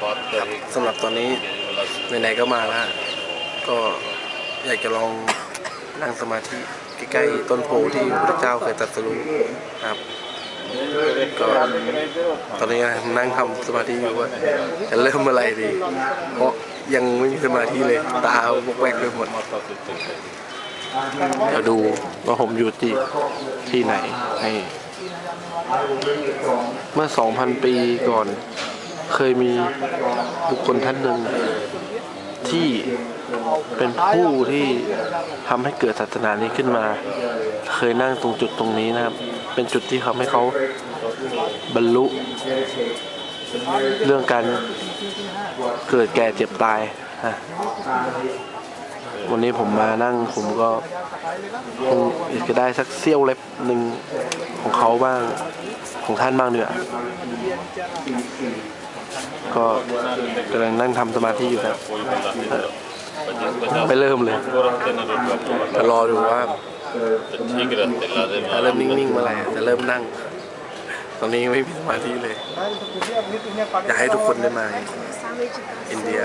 ครับสำหรับตอนนี้ไหนๆก็มาแล้วก็อยากจะลองนั่งสมาธิใกล้ๆต้นโพที่พระเจ้าเคยตรัสรู้ครับก็ตอนนี้นั่งทำสมาธิอยู่ว่าจะเริ่มเมื่อไหร่ดี เพราะยังไม่มีสมาธิเลย ตาบกแวกไปหมดเดี๋ยวดูว่าผมอยู่ที่ที่ไหนให้เมื่อ 2,000 ปีก่อน เคยมีบุคคลท่านหนึ่งที่เป็นผู้ที่ทำให้เกิดศาสนานี้ขึ้นมา เคยนั่งตรงจุดตรงนี้นะครับ เป็นจุดที่ทำให้เขาบรรลุ เรื่องการเกิดแก่เจ็บตายฮะ วันนี้ผมมานั่งผมก็คงอยากจะได้สักเสี้ยวเล็บหนึ่งของเขาบ้างของท่านบ้างเนี่ยก็กำลังนั่งทำสมาธิอยู่ครับไม่เริ่มเลยจะรอดูว่าจะเริ่มนิ่งๆเมื่อไหร่จะเริ่มนั่ง ตอนนี้ไม่มีสมาธิเลย อยากให้ทุกคนได้มาอินเดีย